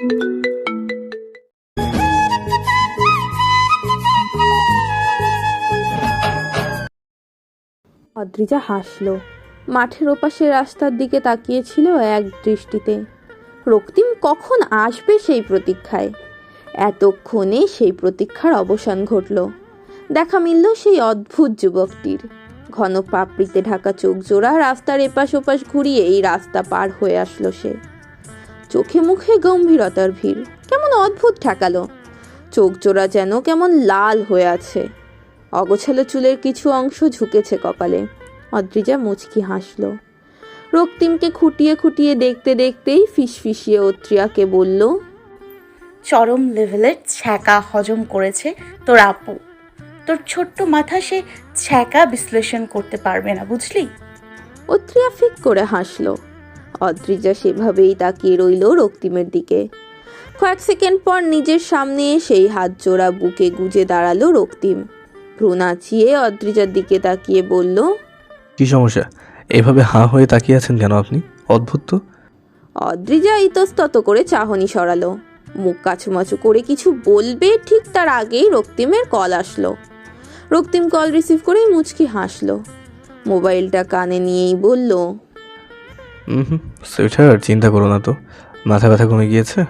অদ্রিজা হাসল। মাঠের ওপাশে রাস্তার দিকে তাকিয়েছিল এক দৃষ্টিতে। রক্তিম কখন আসবে সেই প্রতীক্ষায়? এতক্ষণে সেই প্রতীক্ষার অবসান ঘটল। দেখা মিলল সেই অদ্ভুত যুবকটির। ঘন পাপড়িতে ঢাকা চোখ জোড়া রাস্তার এপাশ ওপাশ ঘুরিয়ে এই রাস্তা পার হয়ে আসলো সে। চোখে মুখে গম্ভীরতার ভিড়। কেমন অদ্ভুত ঠেকালো। চোখ জোড়া যেন কেমন লাল হয়ে আছে। অগোছালো চুলের কিছু অংশ ঝুঁকেছে কপালে। অদ্রিজা মুচকি হাসল। রক্তিমকে খুঁটিয়ে খুঁটিয়ে দেখতে দেখতেই ফিসফিসিয়ে অত্রিয়াকে বলল চরম লেভেলের ছ্যাঁকা হজম করেছে তোর আপু। তোর ছোট্ট মাথা সে ছ্যাঁকা বিশ্লেষণ করতে পারবে না বুঝলি? অত্রিয়া ফিক করে হাসল। অদ্রিজা সেভাবেই তাকিয়ে রইল রক্তিমের দিকে। কয়েক সেকেন্ড পর নিজের সামনে সেই হাত জোড়া বুকে গুজে দাঁড়াল রক্তিম। ভ্রু নাচিয়ে অদ্রিজার দিকে তাকিয়ে বলল কি সমস্যা? এভাবে হাঁ হয়ে তাকিয়ে আছেন কেন আপনি? অদ্ভুত তো। অদ্রিজা ইতস্তত করে চাহনি সরালো। মুখ কাছুমাচু করে কিছু বলবে ঠিক তার আগেই রক্তিমের কল আসলো। রক্তিম কল রিসিভ করেই মুচকি হাসলো। মোবাইলটা কানে নিয়েই বলল হুম হুম সুইটার চিন্তা করো না তো। মাথা ব্যথা কমে গিয়েছে?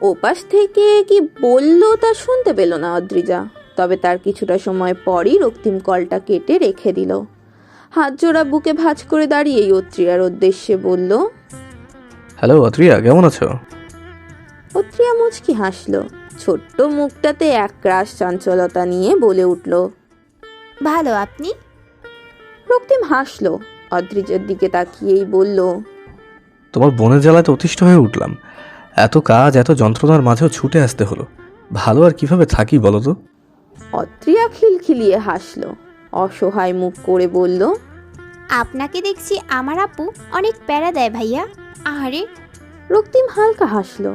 ওপাশ থেকে কি বলল তা শুনতে পেল না অদ্রিজা। তবে তার কিছুটা সময় পরই রক্তিম কলটা কেটে রেখে দিল। হাত জোড়া বুকে ভাঁজ করে দাঁড়িয়েই অত্রিয়ার উদ্দেশ্যে বলল হ্যালো অত্রিয়া কেমন আছো? অত্রিয়া মুচকি হাসলো। ছোট্ট মুখটাতে এক রাশ চাঞ্চলতা নিয়ে বলে উঠল ভালো আপনি? রক্তিম হাসলো। অদ্রিজার দিকে তাকিয়েই বলল তোমার বনের জ্বালাতে অতিষ্ঠ হয়ে উঠলাম। এত কাজ এত যন্ত্রণার মাঝেও ছুটে আসতে হলো। ভালো আর কীভাবে থাকি বলো তো? অত্রিয়া খিলখিলিয়ে হাসলো অসহায় মুখ করে বলল আপনাকে দেখছি আমার আপু অনেক প্যারা দেয় ভাইয়া। আহারে রক্তিম হালকা হাসলো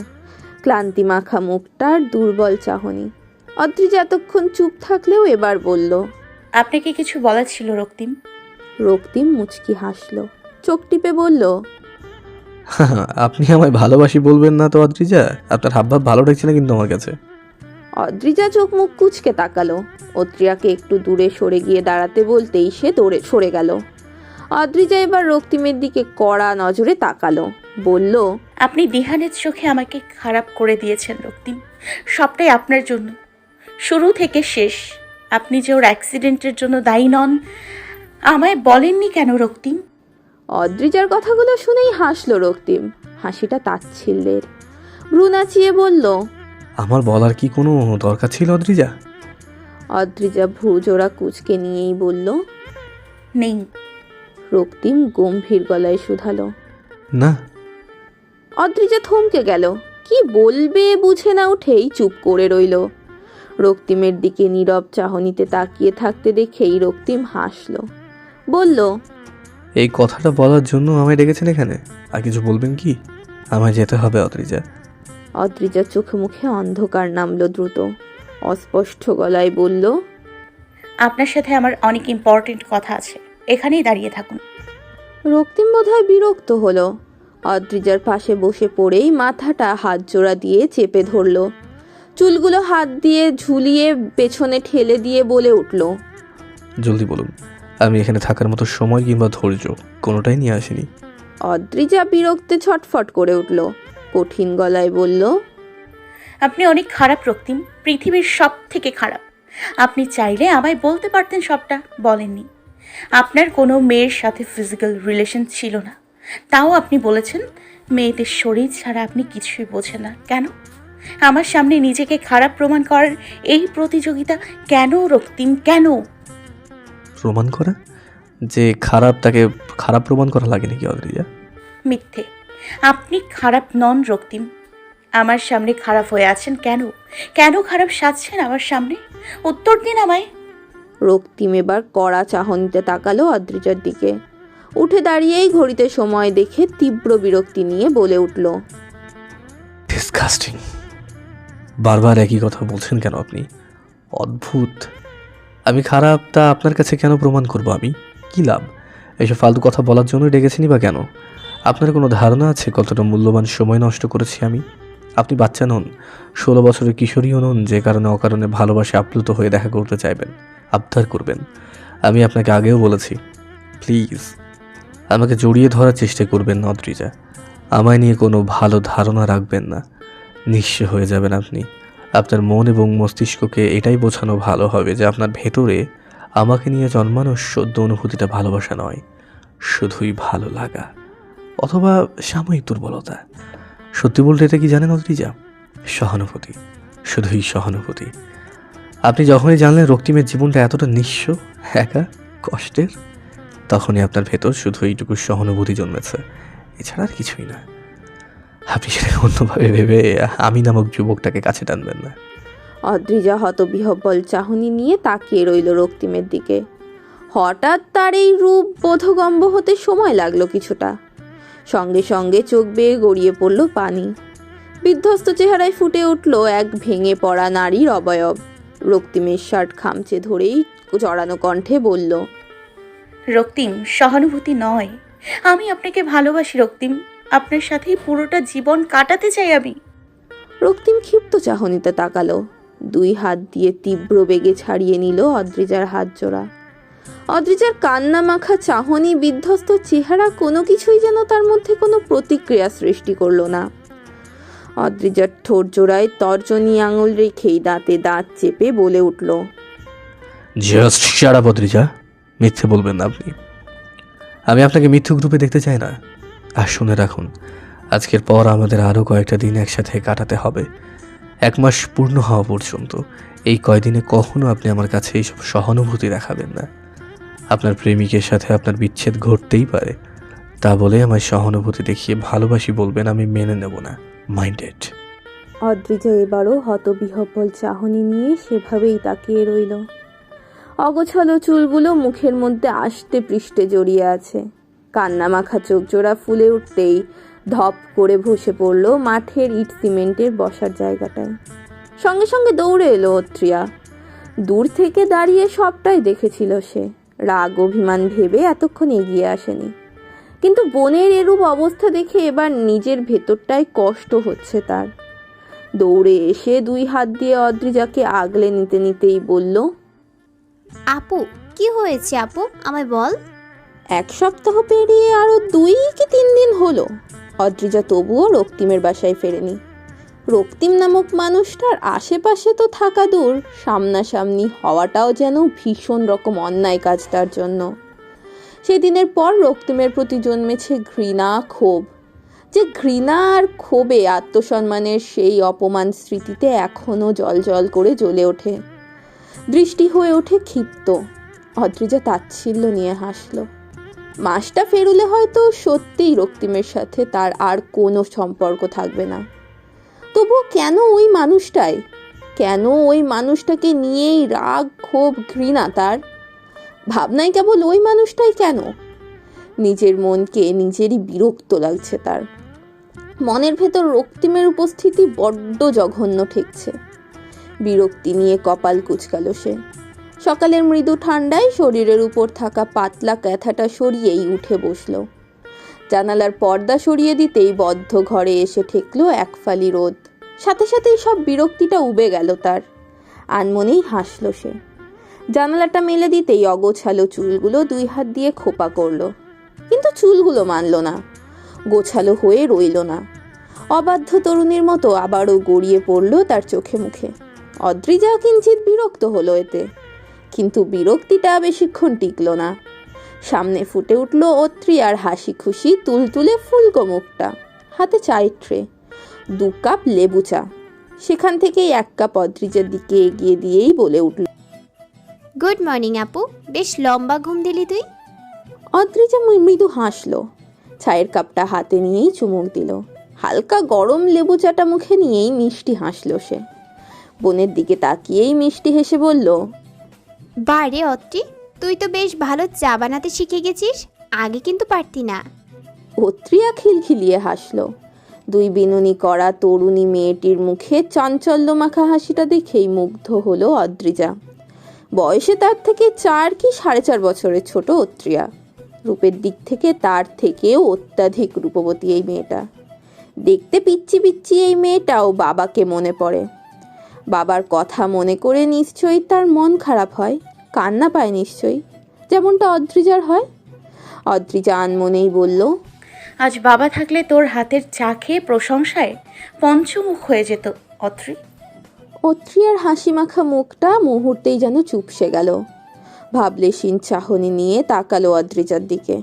ক্লান্তি মাখা মুখটার দুর্বল চাহনি। অদ্রিজা এতক্ষণ চুপ থাকলেও এবার বলল আপনাকে কিছু বলার ছিল রক্তিম। রক্তিম মুচকি হাসলো। চোখ টিপে বলল আপনি আমায় ভালোবাসি বলবেন না তো অদ্রিজা? আপনার হাবভাব ভালো লাগছে না কিন্তু আমার কাছে। অদ্রিজা চোখ মুখ কুচকে তাকালো। অত্রিয়াকে একটু দূরে সরে গিয়ে দাঁড়াতে বলতেই সে দৌড়ে সরে গেল। অদ্রিজা এবার রক্তিমের দিকে কড়া নজরে তাকালো। বলল আপনি দিহানের চোখে আমাকে খারাপ করে দিয়েছেন রক্তিম। সবটাই আপনার জন্য। শুরু থেকে শেষ। আপনি যে ওর অ্যাক্সিডেন্টের জন্য দায়ী নন আমায় বলেননি কেন রক্তিম? অদ্রিজার কথাগুলো শুনেই হাসলো রক্তিম। হাসিটা তাচ্ছিল্যের। ভ্রু নাচিয়ে বলল আমার বলার কি কোনো দরকার ছিল অদ্রিজা? অদ্রিজা ভ্রু জোড়া কুচকে নিয়েই বলল নেই। রক্তিম গম্ভীর গলায় শুধালো। না। অদ্রিজা থমকে গেল। কি বলবে বুঝে না উঠেই চুপ করে রইল। রক্তিমের দিকে নীরব চাহনিতে তাকিয়ে থাকতে দেখেই রক্তিম হাসলো। বলল এই কথাটা বলার জন্য আমায় ডেকেছেন এখানে? আর কিছু বলবেন কি? আমায় যেতে হবে অদ্রিজা। অদ্রিজার চোখে মুখে অন্ধকার নামলো দ্রুত। অস্পষ্ট গলায় বলল আপনার সাথে আমার অনেক ইম্পর্টেন্ট কথা আছে। এখানেই দাঁড়িয়ে থাকুন। রক্তিম বোধহয় বিরক্ত হলো। অদ্রিজার পাশে বসে পড়েই মাথাটা হাত জোড়া দিয়ে চেপে ধরলো। চুলগুলো হাত দিয়ে ঝুলিয়ে পেছনে ঠেলে দিয়ে বলে উঠল জলদি বলুন আমি এখানে থাকার মতো সময় কিংবা ধৈর্য কোনোটাই নিয়ে আসিনি। অদ্রিজা বিরক্তে ছটফট করে উঠল। কঠিন গলায় বলল আপনি অনেক খারাপ রক্তিম পৃথিবীর সব থেকে খারাপ। আপনি চাইলে আমায় বলতে পারতেন সবটা বলেননি। আপনার কোনো মেয়ের সাথে ফিজিক্যাল রিলেশন ছিল না। তাও আপনি বলেছেন মেয়েদের শরীর ছাড়া আপনি কিছুই বোঝেন না। কেন? আমার সামনে নিজেকে খারাপ প্রমাণ করার এই প্রতিযোগিতা কেন রক্তিম? কেন? প্রমাণ করা? যে খারাপ তাকে খারাপ প্রমাণ করা লাগে নাকি অদ্রিজা? মিথ্যে। আপনি খারাপ নন রক্তিম। আমার সামনে খারাপ হয়ে আছেন কেন? কেন খারাপ সাজছেন আমার সামনে? উত্তর দিন আমায়। রক্তিম এবার কড়া চাহনিতে তাকালো অদ্রিজার দিকে। উঠে দাঁড়িয়েই ঘড়িতে সময় দেখে তীব্র বিরক্তি নিয়ে বলে উঠল ডিসকাস্টিং বারবার একই কথা বলছেন কেন আপনি? অদ্ভুত। আমি খারাপ, তা আপনার কাছে কেন প্রমাণ করব আমি? কি লাভ? এসব ফালতু কথা বলার জন্য ডেকেছেনই বা কেন? আপনার কোনো ধারণা আছে কতটা মূল্যবান সময় নষ্ট করেছি আমি? আপনি বাচ্চা নন, ষোলো বছরের কিশোরীও নন, যে কারণে অকারণে ভালোবাসে আপ্লুত হয়ে দেখা করতে চাইবেন, আবদার করবেন। আমি আপনাকে আগেও বলেছি, প্লিজ, আমাকে জড়িয়ে ধরার চেষ্টা করবেন না, অদ্রিজা। আমায় নিয়ে কোনো ভালো ধারণা রাখবেন না। নিঃস্ব হয়ে যাবেন আপনি। আপনার মন এবং মস্তিষ্ককে এটাই বোঝানো ভালো হবে যে আপনার ভেতরে আমাকে নিয়ে জন্মানো সদ্য অনুভূতিটা ভালোবাসা নয়, শুধুই ভালো লাগা অথবা সাময়িক দুর্বলতা। সত্যি বলতে এটা কি জানেন অদ্রিজা সহানুভূতি, শুধুই সহানুভূতি। আপনি যখনই জানলেন রক্তিমের জীবনটা এতটা নিঃস্ব, একা, কষ্টের, তখনই আপনার ভেতর শুধু এইটুকু সহানুভূতি জন্মেছে। এছাড়া আর কিছুই না। আপনি সেটাকে অন্যভাবে ভেবে আমি নামক যুবকটাকে কাছে টানবেন না। অদ্রিজা হতবিহব্বল চাহনি নিয়ে তাকিয়ে রইল রক্তিমের দিকে। হঠাৎ তার এই রূপ বোধগম্য হতে সময় লাগল কিছুটা। সঙ্গে সঙ্গে চোখ বেয়ে গড়িয়ে পড়ল পানি। বিধ্বস্ত চেহারায় ফুটে উঠল এক ভেঙে পড়া নারীর অবয়ব। রক্তিমের শার্ট খামচে ধরেই জড়ানো কণ্ঠে বলল রক্তিম সহানুভূতি নয়। আমি আপনাকে ভালোবাসি রক্তিম। আপনার সাথেই পুরোটা জীবন কাটাতে চাই আমি। রক্তিম ক্ষিপ্ত চাহনিতে তাকালো। দুই হাত দিয়ে তীব্র বেগে ছাড়িয়ে নিল অদ্রিজার হাত জোড়া। অদ্রিজার কান্না মাখা চাহনি বিধ্বস্ত চেহারা কোনো কিছুই যেন তার মধ্যে কোনো প্রতিক্রিয়া সৃষ্টি করল না। অদ্রিজার ঠোঁট জোড়ায় তর্জনী আঙুল রেখেই দাঁতে দাঁত চেপে বলে উঠল জাস্ট সারা পত্রিজা মিথ্যে বলবেন না আপনি। আমি আপনাকে মিথ্যুক রূপে দেখতে চাই না। আর শুনে রাখুন, আজকের পর আমাদের আরও কয়েকটা দিন একসাথে কাটাতে হবে। এক মাস পূর্ণ হওয়া পর্যন্ত, এই কয়দিনে কখনো আপনি আমার কাছে এইসব সহানুভূতি দেখাবেন না। আপনার প্রেমিকের সাথে আপনার বিচ্ছেদ ঘটতেই পারে। তা বলে আমার সহানুভূতি দেখিয়ে ভালোবাসি বলবেন আমি মেনে নেব না। মাইন্ডেড অদ্রিজা এবারও হতবিহব্বল চাহনি নিয়ে সেভাবেই তাকিয়ে রইল। অগোছালো চুলগুলো মুখের মধ্যে আষ্টে পৃষ্ঠে জড়িয়ে আছে। কান্না মাখা চোখ জোড়া ফুলে উঠতেই ধপ করে বসে পড়ল মাঠের ইট সিমেন্টের বসার জায়গাটায়। সঙ্গে সঙ্গে দৌড়ে এলো অত্রিয়া। দূর থেকে দাঁড়িয়ে সবটাই দেখেছিল সে। রাগ, অভিমান ভেবে এতক্ষণ এগিয়ে আসেনি। কিন্তু বোনের এরূপ অবস্থা দেখে এবার নিজের ভেতরটায় কষ্ট হচ্ছে তার। দৌড়ে এসে দুই হাত দিয়ে অদ্রিজাকে আগলে নিতে নিতেই বলল, আপু, কি হয়েছে আপু? আমায় বল। এক সপ্তাহ পেরিয়ে আরও দুই কি তিন দিন হলো। অদ্রিজা তবুও রক্তিমের বাসায় ফেরেনি। রক্তিম নামক মানুষটার আশেপাশে তো থাকা দূর, সামনাসামনি হওয়াটাও যেন ভীষণ রকম অন্যায় কাজ তার জন্য। সেদিনের পর রক্তিমের প্রতি জন্মেছে ঘৃণা, ক্ষোভ। যে ঘৃণা আর ক্ষোভে আত্মসম্মানের সেই অপমান স্মৃতিতে এখনও জল জল করে জ্বলে ওঠে। দৃষ্টি হয়ে ওঠে ক্ষিপ্ত। অদ্রিজা তাচ্ছিল্য নিয়ে হাসলো। মাসটা ফেরুলে হয়তো সত্যিই রক্তিমের সাথে তার আর কোনো সম্পর্ক থাকবে না। তবুও কেন ওই মানুষটাই? কেন ওই মানুষটাকে নিয়েই রাগ, ক্ষোভ, ঘৃণা তার? ভাবনায় কেবল ওই মানুষটাই কেন? নিজের মনকে, নিজেরই বিরক্ত লাগছে তার। মনের ভেতর রক্তিমের উপস্থিতি বড্ড জঘন্য ঠেকছে। বিরক্তি নিয়ে কপাল কুচকালো সে। সকালের মৃদু ঠান্ডায় শরীরের উপর থাকা পাতলা ক্যাথাটা সরিয়েই উঠে বসল। জানালার পর্দা সরিয়ে দিতেই বদ্ধ ঘরে এসে ঠেকলো এক ফালি রোদ। সাথে সাথেই সব বিরক্তিটা উবে গেল তার। আনমনেই হাসলো সে। জানালাটা মেলে দিতেই অগোছালো চুলগুলো দুই হাত দিয়ে খোপা করল। কিন্তু চুলগুলো মানল না। গোছালো হয়ে রইল না। অবাধ্য তরুণীর মতো আবারও গড়িয়ে পড়ল তার চোখে মুখে। অদ্রিজা কিঞ্চিত বিরক্ত হলো এতে। কিন্তু বিরক্তিটা বেশিক্ষণ টিকল না। সামনে ফুটে উঠল অত্রিয়ার হাসি খুশি তুলতুলে ফুলকো মুখটা। হাতে চায়ের ট্রে দু কাপ লেবু চা। সেখান থেকেই এক কাপ অদ্রিজের দিকে এগিয়ে দিয়েই বলে উঠল গুড মর্নিং আপু বেশ লম্বা ঘুম দিলি তুই? অদ্রিজা মৃদু হাসলো চায়ের কাপটা হাতে নিয়েই চুমুক দিল। হালকা গরম লেবু চাটা মুখে নিয়েই মিষ্টি হাসলো সে। বোনের দিকে তাকিয়েই মিষ্টি হেসে বলল বারে অত্রি, তুই তো বেশ ভালো চা বানাতে শিখে গেছিস, আগে কিন্তু পারতি না। অত্রিয়া খিলখিলিয়ে হাসলো। দুই বিনুনি করা তরুণী মেয়েটির মুখে চাঞ্চল্য মাখা হাসিটা দেখেই মুগ্ধ হলো অদ্রিজা। বয়সে তার থেকে চার কি সাড়ে চার বছরের ছোট অত্রিয়া। রূপের দিক থেকে তার থেকেও অত্যাধিক রূপবতী এই মেয়েটা। দেখতে পিচ্ছি পিচ্ছি এই মেয়েটাও বাবাকে মনে পড়ে। বাবার কথা মনে করে নিশ্চয়ই তার মন খারাপ হয় কান্না পায় নিশ্চয়ই। যেমনটা অদ্রিজার হয়। অদ্রিজা আনমনেই বলল আজ বাবা থাকলে তোর হাতের চা খেয়ে প্রশংসায় পঞ্চমুখ হয়ে যেত অত্রি। অত্রিয়ার হাসি মাখা মুখটা মুহূর্তেই যেন চুপসে গেল। ভাবলেশীন চাহনি নিয়ে তাকালো অদ্রিজার দিকে।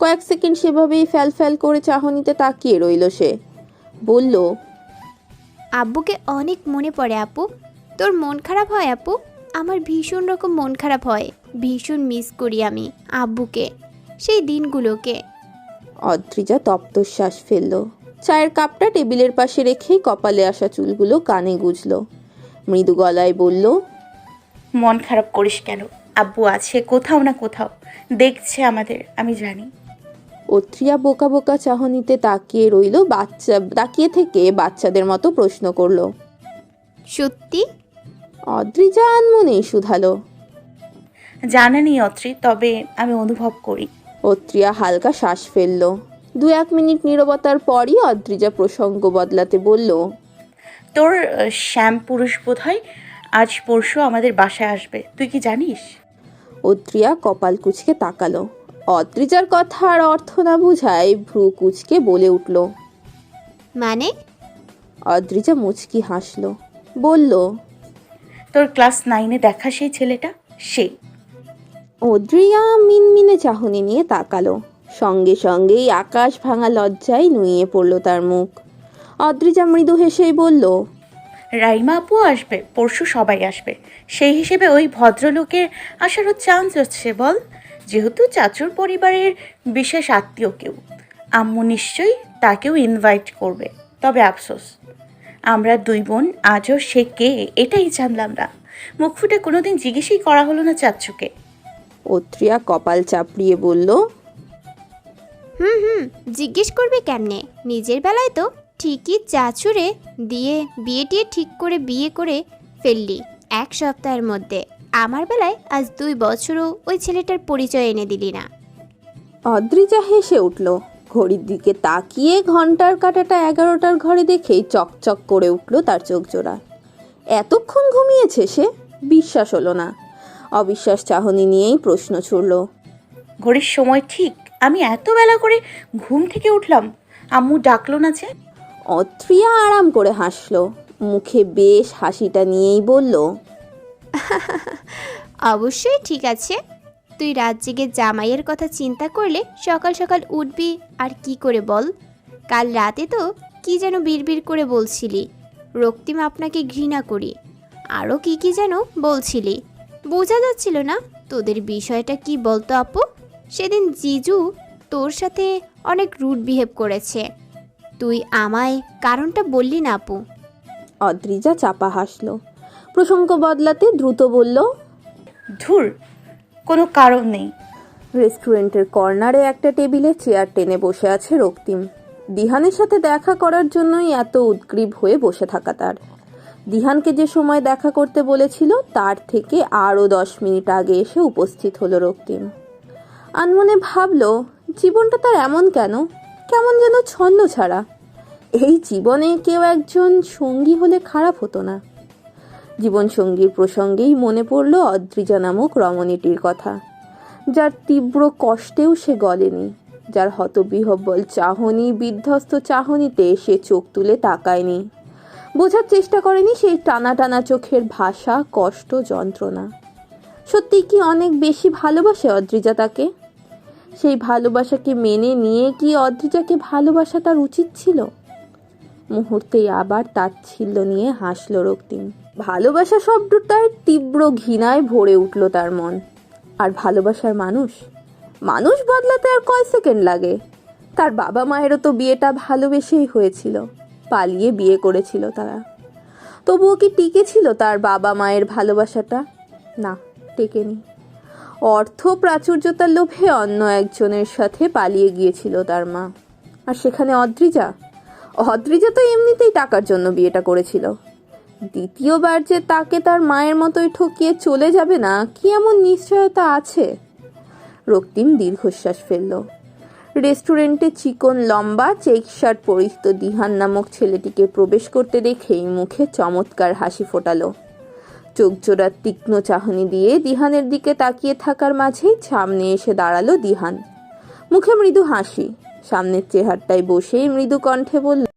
কয়েক সেকেন্ড সেভাবেই ফ্যাল ফ্যাল করে চাহনিতে তাকিয়ে রইল সে। বলল আব্বুকে অনেক মনে পড়ে আপু। তোর মন খারাপ হয় আপু? আমার ভীষণ রকম মন খারাপ হয়। ভীষণ মিস করি আমি আব্বুকে সেই দিনগুলোকে। অদ্রিজা তপ্তশ্বাস ফেলল। চায়ের কাপটা টেবিলের পাশে রেখেই কপালে আসা চুলগুলো কানে গুজল। মৃদু গলায় বলল মন খারাপ করিস কেন? আব্বু আছে কোথাও না কোথাও। দেখছে আমাদের আমি জানি। অত্রিয়া বোকা বোকা চাহনিতে তাকিয়ে রইল বাচ্চা তাকিয়ে থেকে বাচ্চাদের মতো প্রশ্ন করল। সত্যি? অদ্রিজা আনমনেই শুধালো। জানা নেই অত্রি তবে আমি অনুভব করি। অত্রিয়া হালকা শ্বাস ফেলল। দু এক মিনিট নীরবতার পরই অদ্রিজা প্রসঙ্গ বদলাতে বলল তোর শ্যাম পুরুষ বোধ হয় আজ পরশু আমাদের বাসায় আসবে। তুই কি জানিস? অদ্রিয়া কপাল কুচকে তাকালো। অদ্রিজার কথার অর্থ না বুঝায় ভ্রু কুচকে বলে উঠল। মানে? অদ্রিজা মুচকি হাসল। বলল তোর ক্লাস নাইনে দেখা সেই ছেলেটা? সেই অদ্রিয়া মিনমিনে চাহনি নিয়ে তাকালো। সঙ্গে সঙ্গেই আকাশ ভাঙা লজ্জায় নুইয়ে পড়ল তার মুখ। অদ্রিজা মৃদু হেসেই বলল রাইমা আপু আসবে পরশু সবাই আসবে। সেই হিসেবে ওই ভদ্রলোকের আসারও চান্স হচ্ছে বল। যেহেতু চাচুর পরিবারের বিশেষ আত্মীয় কেউ আম্মু নিশ্চয়ই তাকেও ইনভাইট করবে। তবে আফসোস আমরা দুই বোন আজও সে কে এটাই জানলাম না। মুখ ফুটে কোনোদিন জিজ্ঞেসই করা হলো না চাচ্চুকে অত্রিয়া কপাল চাপড়িয়ে বলল হুম হুম জিজ্ঞেস করবে কেমনে? নিজের বেলায় তো ঠিকই চাচুরে দিয়ে বিয়ে টিয়ে ঠিক করে বিয়ে করে ফেললি এক সপ্তাহের মধ্যে। আমার বেলায় আজ দুই বছরও ওই ছেলেটার পরিচয় এনে দিলি না। অদ্রিজা হেসে উঠল ঘড়ির দিকে তাকিয়ে ঘণ্টার কাটাটা এগারোটার ঘরে দেখেই চকচক করে উঠল তার চোখ জোড়া। এতক্ষণ ঘুমিয়েছে সে? বিশ্বাস হলো না। অবিশ্বাস চাহনি নিয়েই প্রশ্ন ছুড়ল। ঘড়ির সময় ঠিক আমি এত বেলা করে ঘুম থেকে উঠলাম আম্মু ডাকলো না যে? অত্রিয়া আরাম করে হাসলো মুখে বেশ হাসিটা নিয়েই বলল অবশ্যই ঠিক আছে। তুই রাত জেগে জামাইয়ের কথা চিন্তা করলে সকাল সকাল উঠবি, আর কি করে বল? কাল রাতে তো কি যেন বিড়বিড় করে বলছিলি। রক্তিম আপনাকে ঘৃণা করি। আরও কি কি যেন বলছিলি। বোঝা যাচ্ছিল না তোদের বিষয়টা কি বলতো আপু? সেদিন জিজু তোর সাথে অনেক রুট বিহেভ করেছে। তুই আমায় কারণটা বললি না আপু। অদ্রিজা চাপা হাসলো। প্রসঙ্গ বদলাতে দ্রুত বলল ধুর কোনো কারণ নেই। রেস্টুরেন্টের কর্নারে একটা টেবিলে চেয়ার টেনে বসে আছে রক্তিম। দিহানের সাথে দেখা করার জন্যই এত উদ্গ্রীব হয়ে বসে থাকা তার। দিহানকে যে সময় দেখা করতে বলেছিল তার থেকে আরও দশ মিনিট আগে এসে উপস্থিত হলো রক্তিম। আনমনে ভাবলো জীবনটা তার এমন কেন? কেমন যেন ছন্ন ছাড়া। এই জীবনে কেউ একজন সঙ্গী হলে খারাপ হতো না। জীবনসঙ্গীর প্রসঙ্গেই মনে পড়ল অদ্রিজা নামক রমণীটির কথা। যার তীব্র কষ্টেও সে গলেনি, যার হতবিহব্বল চাহনি, বিধ্বস্ত চাহনিতে সে চোখ তুলে তাকায়নি। বোঝার চেষ্টা করেনি সেই টানা টানা চোখের ভাষা, কষ্ট, যন্ত্রণা। সত্যি কি অনেক বেশি ভালোবাসে অদ্রিজা তাকে? সেই ভালোবাসাকে মেনে নিয়ে কি অদ্রিজাকে ভালোবাসা তার উচিত ছিল? মুহূর্তেই আবার তাচ্ছিল্য নিয়ে হাসল রক্তিম। ভালোবাসা শব্দটায় তীব্র ঘৃণায় ভরে উঠল তার মন। আর ভালোবাসার মানুষ? মানুষ বদলাতে আর কয় সেকেন্ড লাগে? তার বাবা মায়েরও তো বিয়েটা ভালোবেসেই হয়েছিল। পালিয়ে বিয়ে করেছিল তারা। তবুও কি টিকেছিল তার বাবা মায়ের ভালোবাসাটা? না, টেকেনি। অর্থ প্রাচুর্যতার লোভে অন্য একজনের সাথে পালিয়ে গিয়েছিল তার মা। আর সেখানে অদ্রিজা? অদ্রিজা তো এমনিতেই টাকার জন্য বিয়েটা করেছিল। দ্বিতীয়বার যে তাকে তার মায়ের মতোই ঠকিয়ে চলে যাবে না, কি এমন নিশ্চয়তা আছে? রক্তিম দীর্ঘশ্বাস ফেলল। রেস্টুরেন্টে চিকন লম্বা চেক শার্ট পরিহিত দিহান নামক ছেলেটিকে প্রবেশ করতে দেখেই মুখে চমৎকার হাসি ফোটালো। চোখ জোড়ার তীক্ষ্ণ চাহনি দিয়ে দিহানের দিকে তাকিয়ে থাকার মাঝেই সামনে এসে দাঁড়াল দিহান। মুখে মৃদু হাসি, সামনের চেহারটায় বসেই মৃদু কণ্ঠে বলল